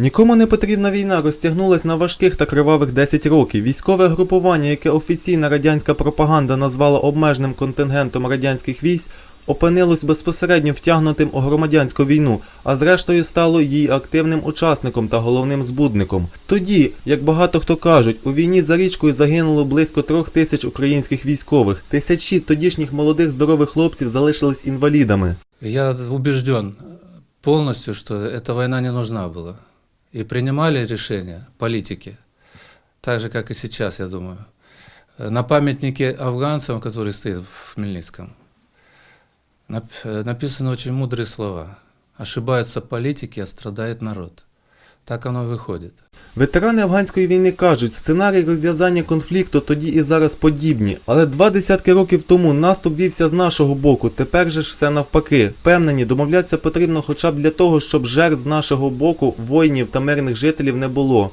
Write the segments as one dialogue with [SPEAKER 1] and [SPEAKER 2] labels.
[SPEAKER 1] Нікому не потрібна війна розтягнулась на важких та кривавих 10 років. Військове групування, яке офіційна радянська пропаганда назвала обмеженим контингентом радянських військ, опинилось безпосередньо втягнутим у громадянську війну, а зрештою стало її активним учасником та головним збудником. Тоді, як багато хто кажуть, у війні за річкою загинуло близько трьох тисяч українських військових. Тисячі тодішніх молодих здорових хлопців залишились інвалідами.
[SPEAKER 2] Я убежден полностью, что эта война не нужна была И принимали решения политики, так же, как и сейчас, я думаю. На памятнике афганцам, который стоит в Хмельницком, нап- э, написаны очень мудрые слова. Ошибаются политики, а страдает народ. Так оно и выходит.
[SPEAKER 1] Ветерани афганської війни кажуть, сценарій розв'язання конфлікту тоді і зараз подібні, але два десятки років тому наступ вівся з нашого боку, тепер же ж все навпаки. Впевнені, домовлятися потрібно хоча б для того, щоб жертв з нашого боку, воїнів та мирних жителів не було.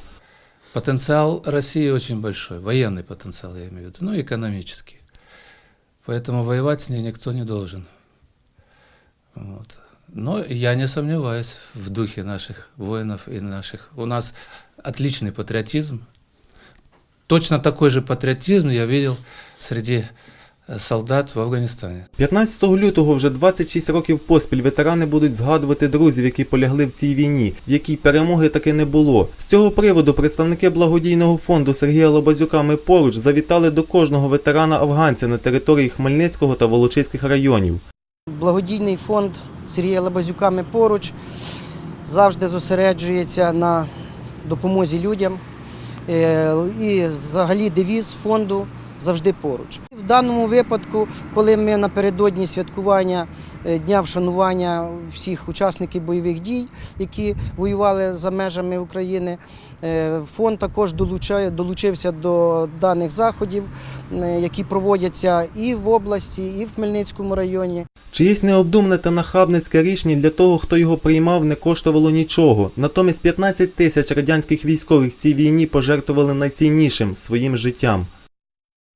[SPEAKER 2] Потенциал России очень большой, военный потенциал, я имею в виду, ну и экономический. Поэтому воевать с ней никто не должен. Вот. Но я не сомневаюсь в духе наших воинов и наших. У нас отличный патриотизм. Точно такой же патриотизм я видел среди э, солдат в Афганистане.
[SPEAKER 1] 15 лютого вже 26 років поспіль ветерани будуть згадувати друзів, які полягли в цій війні, в якій перемоги таки не було. З цього приводу представники благодійного фонду Сергія Лобазюка «Ми поруч завітали до кожного ветерана афганця на території Хмельницького та Волочиських районів.
[SPEAKER 3] Благодійний фонд Сергія Лабазюка «Ми поруч завжди зосереджується на допомозі людям. Е, І взагалі девіз фонду завжди поруч. В даному випадку, коли ми напередодні святкування Дня вшанування всіх учасників бойових дій, які воювали за межами України, е, фонд також долучився до даних заходів, е, які проводяться і в області, і в Хмельницькому районі.
[SPEAKER 1] Чиєсь необдумане та нахабницьке рішення для того, хто його приймав, не коштувало нічого. Натомість 15 тисяч радянських військових в цій війні пожертвували найціннішим своїм життям.